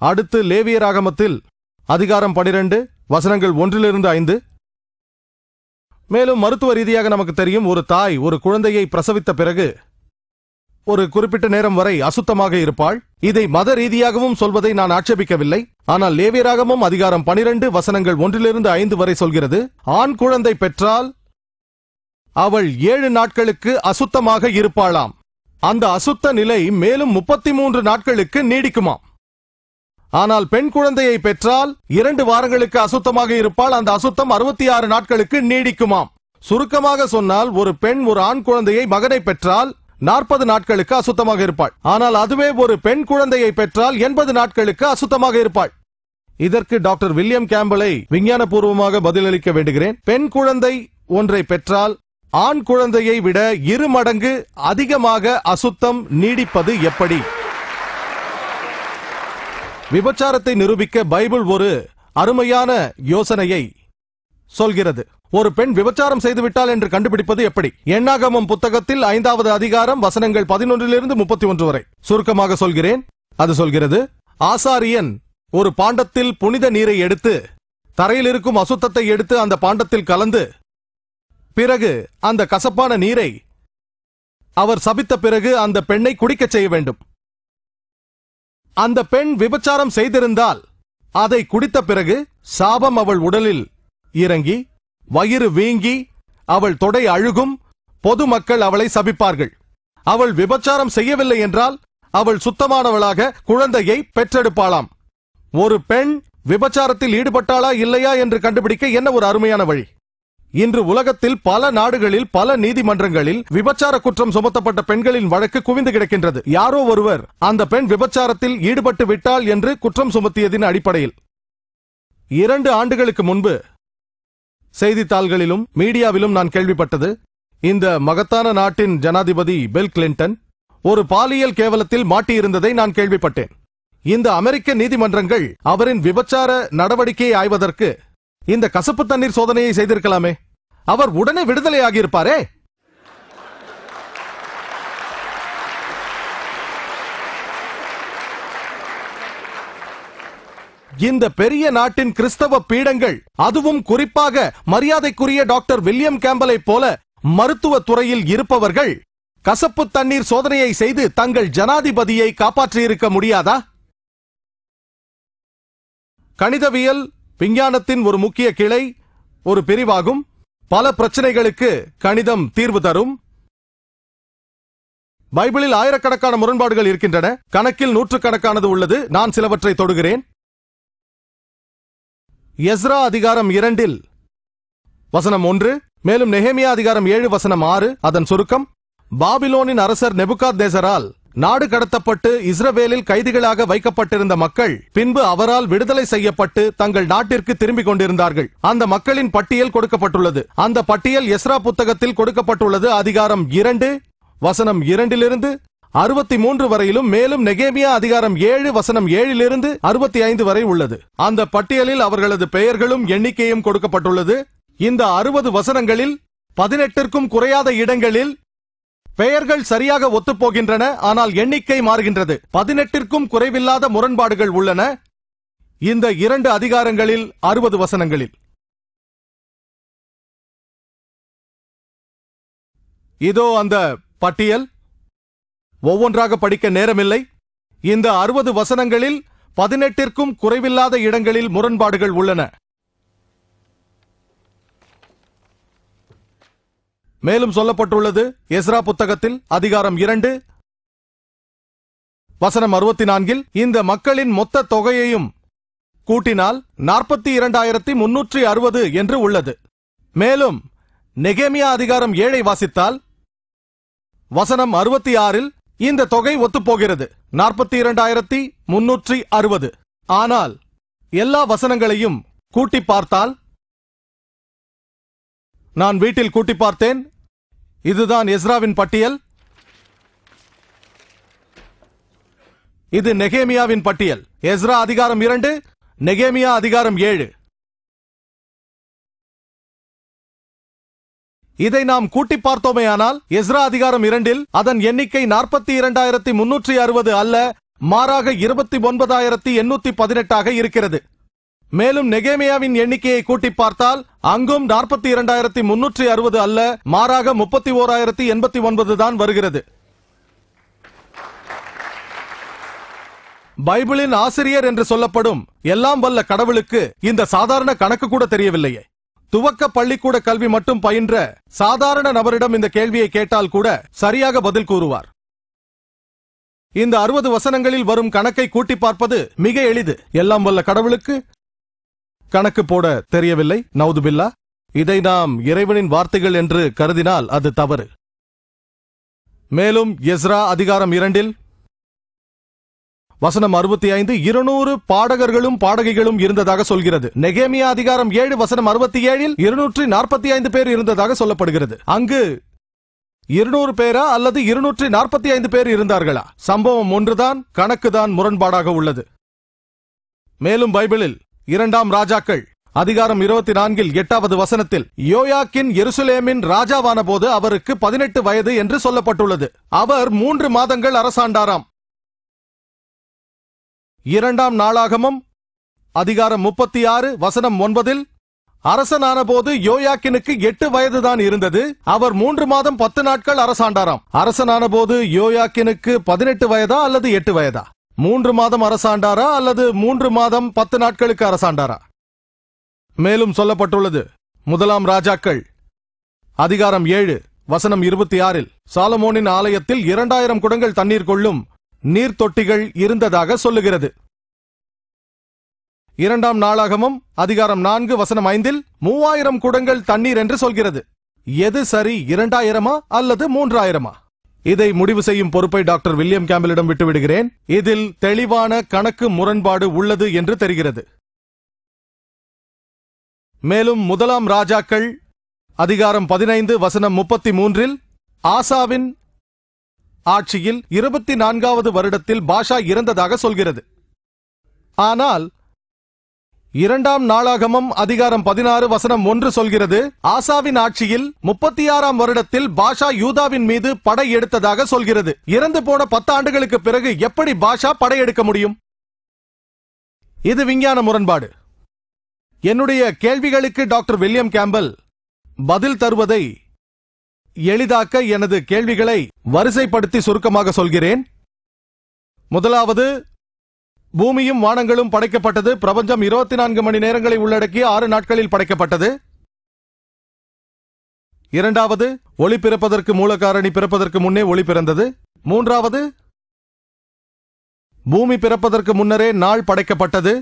அடுத்து லேவியராகமத்தில் அதிகாரம் பனிரெண்டு வசனங்கள் ஒன்றிலிருந்து ஐந்து. மேலும் மருத்துவ ரீதியாக நமக்கு தெரியும் ஒரு தாய் ஒரு குழந்தையை பிரசவித்த பிறகு ஒரு குறிப்பிட்ட நேரம் வரை அசுத்தமாக இருப்பாள். இதை மத ரீதியாகவும் சொல்வதை நான் ஆட்சேபிக்கவில்லை. ஆனால் லேவியராகமும் அதிகாரம் பனிரெண்டு வசனங்கள் ஒன்றிலிருந்து ஐந்து வரை சொல்கிறது ஆண் குழந்தை பெற்றால் அவள் ஏழு நாட்களுக்கு அசுத்தமாக இருப்பாளாம். அந்த அசுத்த நிலை மேலும் முப்பத்தி மூன்று நாட்களுக்கு நீடிக்குமாம். ஆனால் பெண் குழந்தையை பெற்றால் இரண்டு வாரங்களுக்கு அசுத்தமாக இருப்பாள். அந்த அசுத்தம் அறுபத்தி ஆறு நாட்களுக்கு நீடிக்குமாம். சுருக்கமாக சொன்னால் ஒரு பெண் ஒரு ஆண் குழந்தையை மகனை பெற்றால் நாற்பது நாட்களுக்கு அசுத்தமாக இருப்பாள். ஆனால் அதுவே ஒரு பெண் குழந்தையை பெற்றால் எண்பது நாட்களுக்கு அசுத்தமாக இருப்பாள். இதற்கு டாக்டர் வில்லியம் கேம்பலை விஞ்ஞானபூர்வமாக பதிலளிக்க வேண்டுகிறேன். பெண் குழந்தை ஒன்றை பெற்றால் ஆண் குழந்தையை விட இரு மடங்கு அதிகமாக அசுத்தம் நீடிப்பது எப்படி? விபச்சாரத்தை நிரூபிக்க பைபிள் ஒரு அருமையான யோசனையை சொல்கிறது. ஒரு பெண் விபச்சாரம் செய்துவிட்டால் என்று கண்டுபிடிப்பது எப்படி? எண்ணாகமம் புத்தகத்தில் ஐந்தாவது அதிகாரம் வசனங்கள் பதினொன்றிலிருந்து முப்பத்தி ஒன்று வரை. சுருக்கமாக சொல்கிறேன். அது சொல்கிறது ஆசாரியன் ஒரு பாண்டத்தில் புனித நீரை எடுத்து தரையில் இருக்கும் அசுத்தத்தை எடுத்து அந்த பாண்டத்தில் கலந்து பிறகு அந்த கசப்பான நீரை அவர் சபித்த பிறகு அந்த பெண்ணை குடிக்கச் செய்ய வேண்டும். அந்த பெண் விபச்சாரம் செய்திருந்தால் அதை குடித்த பிறகு சாபம் அவள் உடலில் இறங்கி வயிறு வீங்கி அவள் தொடை அழுகும் பொதுமக்கள் அவளை சபிப்பார்கள். அவள் விபச்சாரம் செய்யவில்லை என்றால் அவள் சுத்தமானவளாக குழந்தையை பெற்றெடுப்பாளாம். ஒரு பெண் விபச்சாரத்தில் ஈடுபட்டாளா இல்லையா என்று கண்டுபிடிக்க என்ன ஒரு அருமையான வழி? இன்று உலகத்தில் பல நாடுகளில் பல நீதிமன்றங்களில் விபச்சார குற்றம் சுமத்தப்பட்ட பெண்களின் வழக்கு குவிந்து கிடக்கின்றது. யாரோ ஒருவர் அந்த பெண் விபச்சாரத்தில் ஈடுபட்டு விட்டாள் என்று குற்றம் சுமத்தியதின் அடிப்படையில். இரண்டு ஆண்டுகளுக்கு முன்பு செய்தித்தாள்களிலும் மீடியாவிலும் நான் கேள்விப்பட்டது இந்த மகத்தான நாட்டின் ஜனாதிபதி பில் கிளின்டன் ஒரு பாலியல் கேவலத்தில் மாட்டியிருந்ததை நான் கேள்விப்பட்டேன். இந்த அமெரிக்க நீதிமன்றங்கள் அவரின் விபச்சார நடவடிக்கையை ஆய்வதற்கு இந்த கசப்பு தண்ணீர் சோதனையை செய்திருக்கலாமே. அவர் உடனே விடுதலையாகி இருப்பாரே இந்த பெரிய நாட்டின் கிறிஸ்தவ பீடங்கள் அதுவும் குறிப்பாக மரியாதைக்குரிய டாக்டர் வில்லியம் கேம்பலை போல மருத்துவ துறையில் இருப்பவர்கள் கசப்பு தண்ணீர் சோதனையை செய்து தங்கள் ஜனாதிபதியை காப்பாற்றியிருக்க முடியாதா? கணிதவியல் விஞ்ஞானத்தின் ஒரு முக்கிய கிளை ஒரு பிரிவாகும். பல பிரச்சனைகளுக்கு கணிதம் தீர்வு தரும். பைபிளில் ஆயிரக்கணக்கான முரண்பாடுகள் இருக்கின்றன. கணக்கில் நூற்றுக்கணக்கானது உள்ளது. நான் சிலவற்றை தொடுகிறேன். எஸ்ரா அதிகாரம் இரண்டில். வசனம் ஒன்று. மேலும் நெஹேமியா அதிகாரம் ஏழு வசனம் ஆறு. அதன் சுருக்கம். பாபிலோனின் அரசர் நெபுகாத் தேசரால் நாடு கடத்தப்பட்டு இஸ்ரவேலில் கைதிகளாக வைக்கப்பட்டிருந்த மக்கள் பின்பு அவரால் விடுதலை செய்யப்பட்டு தங்கள் நாட்டிற்கு திரும்பிக் கொண்டிருந்தார்கள். அந்த மக்களின் பட்டியல் கொடுக்கப்பட்டுள்ளது. அந்த பட்டியல் எஸ்ரா புத்தகத்தில் கொடுக்கப்பட்டுள்ளது. அதிகாரம் இரண்டு வசனம் இரண்டிலிருந்து அறுபத்தி மூன்று வரையிலும் மேலும் நெகேமியா அதிகாரம் ஏழு வசனம் ஏழிலிருந்து அறுபத்தி ஐந்து வரை உள்ளது. அந்த பட்டியலில் அவர்களது பெயர்களும் எண்ணிக்கையும் கொடுக்கப்பட்டுள்ளது. இந்த அறுபது வசனங்களில் பதினெட்டிற்கும் குறையாத இடங்களில் பெயர்கள் சரியாக ஒத்துப்போகின்றன ஆனால் எண்ணிக்கை மாறுகின்றது. பதினெட்டிற்கும் குறைவில்லாத முரண்பாடுகள் உள்ளன. இந்த இரண்டு அதிகாரங்களில் அறுபது வசனங்களில். இதோ அந்த பட்டியல். ஒவ்வொன்றாக படிக்க நேரமில்லை. இந்த அறுபது வசனங்களில் பதினெட்டிற்கும் குறைவில்லாத இடங்களில் முரண்பாடுகள் உள்ளன. மேலும் சொல்லப்பட்டுள்ளது எஸ்ரா புத்தகத்தில் அதிகாரம் இரண்டு வசனம் அறுபத்தி நான்கில் இந்த மக்களின் மொத்த தொகையையும் கூட்டினால் நாற்பத்தி இரண்டாயிரத்தி முன்னூற்றி அறுபது என்று உள்ளது. மேலும் நெகேமியா அதிகாரம் ஏழை வாசித்தால் வசனம் அறுபத்தி ஆறில் இந்த தொகை ஒத்துப்போகிறது நாற்பத்தி இரண்டாயிரத்தி முன்னூற்றி அறுபது ஆனால் எல்லா வசனங்களையும் கூட்டி பார்த்தால் நான் வீட்டில் கூட்டி பார்த்தேன் இதுதான் எஸ்ராவின் பட்டியல். இது நெகேமியாவின் பட்டியல். எஸ்ரா அதிகாரம் இரண்டு நெகேமியா அதிகாரம் ஏழு. இதை நாம் கூட்டி பார்த்தோமேயானால் எஸ்ரா அதிகாரம் இரண்டில் அதன் எண்ணிக்கை நாற்பத்தி இரண்டாயிரத்தி முன்னூற்றி அறுபது அல்ல மாறாக இருபத்தி ஒன்பதாயிரத்தி எண்ணூத்தி பதினெட்டாக இருக்கிறது. மேலும் நெகேமியாவின் எண்ணிக்கையை கூட்டி பார்த்தால் அங்கும் நாற்பத்தி இரண்டாயிரத்தி முன்னூற்றி அறுபது அல்ல மாறாக முப்பத்தி ஓராயிரத்தி எண்பத்தி ஒன்பது தான் வருகிறது. பைபிளின் ஆசிரியர் என்று சொல்லப்படும் எல்லாம் வல்ல கடவுளுக்கு இந்த சாதாரண கணக்கு கூட தெரியவில்லையே. துவக்க பள்ளிக்கூட கல்வி மட்டும் பயின்ற சாதாரண நபரிடம் இந்த கேள்வியை கேட்டால் கூட சரியாக பதில் கூறுவார். இந்த அறுபது வசனங்களில் வரும் கணக்கை கூட்டி பார்ப்பது மிக எளிது. எல்லாம் வல்ல கடவுளுக்கு கணக்கு போட தெரியவில்லை. நவுதுபில்லா இதை நாம் இறைவனின் வார்த்தைகள் என்று கருதினால் அது தவறு. மேலும் எஸ்ரா அதிகாரம் இரண்டில் வசனம் அறுபத்தி ஐந்து இருநூறு பாடகர்களும் பாடகிகளும் இருந்ததாக சொல்கிறது. நெகேமியா அதிகாரம் ஏழு வசனம் அறுபத்தி ஏழில் இருநூற்றி நாற்பத்தி ஐந்து பேர் இருந்ததாக சொல்லப்படுகிறது. அங்கு இருநூறு பேரா அல்லது இருநூற்றி நாற்பத்தி ஐந்து பேர் இருந்தார்களா? சம்பவம் ஒன்றுதான் கணக்குதான் முரண்பாடாக உள்ளது. மேலும் பைபிளில் இரண்டாம் ராஜாக்கள். அதிகாரம் இருபத்தி நான்கில் எட்டாவது வசனத்தில் யோயாக்கின் எருசலேமின் ராஜாவான போது அவருக்கு பதினெட்டு வயது என்று சொல்லப்பட்டுள்ளது. அவர் மூன்று மாதங்கள் அரசாண்டாராம். இரண்டாம் நாளாகமம் அதிகாரம் முப்பத்தி ஆறு வசனம் ஒன்பதில் அரசனான போது யோயாக்கினுக்கு எட்டு வயதுதான் இருந்தது. அவர் மூன்று மாதம் பத்து நாட்கள் அரசாண்டாராம். அரசனான போது யோயாக்கினுக்கு பதினெட்டு வயதா அல்லது எட்டு வயதா? மூன்று மாதம் அரசாண்டாரா அல்லது மூன்று மாதம் பத்து நாட்களுக்கு அரசாண்டாரா? மேலும் சொல்லப்பட்டுள்ளது முதலாம் ராஜாக்கள் அதிகாரம் ஏழு வசனம் இருபத்தி ஆறில் சாலமோனின் ஆலயத்தில் இரண்டாயிரம் குடங்கள் தண்ணீர் கொள்ளும் நீர் தொட்டிகள் இருந்ததாக சொல்லுகிறது. இரண்டாம் நாளாகமும் அதிகாரம் நான்கு வசனம் ஐந்தில் மூவாயிரம் குடங்கள் தண்ணீர் என்று சொல்கிறது. எது சரி இரண்டாயிரமா அல்லது மூன்றாயிரமா? இதை முடிவு செய்யும் பொறுப்பை டாக்டர் வில்லியம் கேம்பலிடம் விட்டுவிடுகிறேன். இதில் தெளிவான கணக்கு முரண்பாடு உள்ளது என்று தெரிகிறது. மேலும் முதலாம் ராஜாக்கள் அதிகாரம் பதினைந்து வசனம் முப்பத்தி மூன்றில் ஆசாவின் ஆட்சியில் இருபத்தி நான்காவது வருடத்தில் பாஷா இறந்ததாக சொல்கிறது. ஆனால் இரண்டாம் நாளாகமம் அதிகாரம் பதினாறு வசனம் ஒன்று சொல்கிறது ஆசாவின் ஆட்சியில் முப்பத்தி ஆறாம் வருடத்தில் பாஷா யூதாவின் மீது படை எடுத்ததாக சொல்கிறது. இறந்து போன பத்து ஆண்டுகளுக்கு பிறகு எப்படி பாஷா படையெடுக்க முடியும்? இது விஞ்ஞான முரண்பாடு. என்னுடைய கேள்விகளுக்கு டாக்டர் வில்லியம் கேம்பல் பதில் தருவதை எளிதாக்க எனது கேள்விகளை வரிசைப்படுத்தி சுருக்கமாக சொல்கிறேன். முதலாவது பூமியும் வானங்களும் படைக்கப்பட்டது. பிரபஞ்சம் இருபத்தி நான்கு மணி நேரங்களை உள்ளடக்கிய ஆறு நாட்களில் படைக்கப்பட்டது. இரண்டாவது ஒளி பிறப்பதற்கு மூலகாரணி பிறப்பதற்கு முன்னே ஒளி பிறந்தது. மூன்றாவது பூமி பிறப்பதற்கு முன்னரே நாள் படைக்கப்பட்டது.